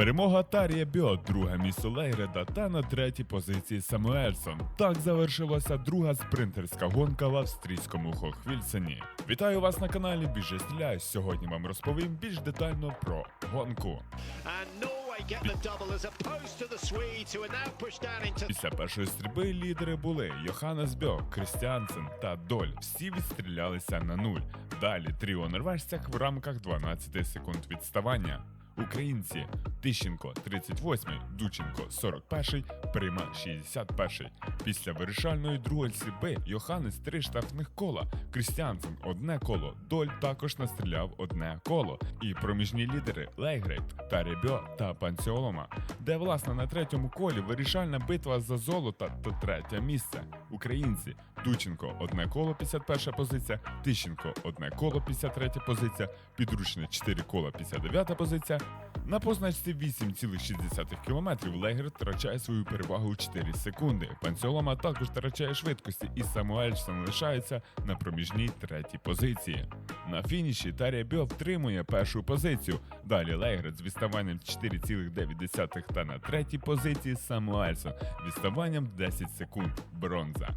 Перемога Тарія Бьо, друге місце Лейреда та на третій позиції Самуельсон. Так завершилася друга спринтерська гонка в австрійському Хохвільсені. Вітаю вас на каналі Біжи Стріляй. Сьогодні вам розповім більш детально про гонку. Після першої стрільби лідери були Йоханнес Бьо, Крістіансен та Доль. Всі відстрілялися на нуль. Далі тріо норвежцях в рамках 12 секунд відставання. Українці. Тищенко 38, Дученко 41, Прима 61. Після вирішальної другої стрільби Йоханнес три штрафних кола, Крістіансен одне коло, Доль також настріляв одне коло. І проміжні лідери Лейгрейт, Таребьо та Панціолома, де власне на третьому колі вирішальна битва за золото та третє місце. Українці Дученко одне коло 51 позиція, Тищенко одне коло 53 позиція, підручне 4 кола 59 позиція. На позначці 8,6 км Легер втрачає свою перевагу у 4 секунди. Панціолома також втрачає швидкості, і Самуельсон лишається на проміжній третій позиції. На фініші Тарія Бьо втримує першу позицію. Далі Легрет з відставанням 4,9 та на третій позиції Самуельсон відставанням 10 секунд. Бронза.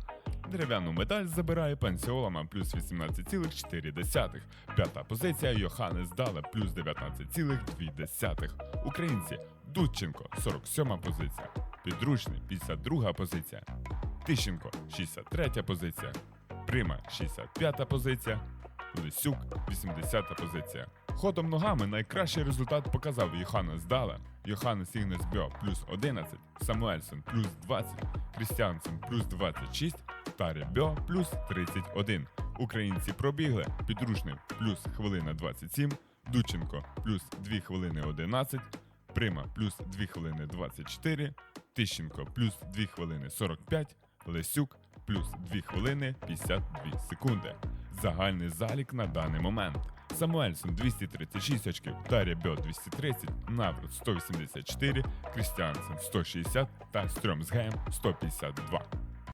Дерев'яну медаль забирає Пансіолама плюс 18,4. П'ята позиція Йоханнес Дала плюс 19,2. Українці Дудченко 47 позиція. Підручний 52 позиція. Тищенко 63 позиція. Прима 65 позиція. Лисюк 80 позиція. Ходом ногами найкращий результат показав Йоханнес Дала, Йоханнес Ігнес Бьо плюс 11, Самуельсон плюс 20, Крістіансен плюс 26, Таря Бьо плюс 31. Українці пробігли. Підручний плюс хвилина 27, Дученко плюс 2 хвилини 11, Прима плюс 2 хвилини 24, Тищенко плюс 2 хвилини 45, Лесюк плюс 2 хвилини 52 секунди. Загальний залік на даний момент. Самуельсон 236 очків, Тарія Бьо 230, Наврот 184, Крістіансен 160 та Стрьомсгейм 152.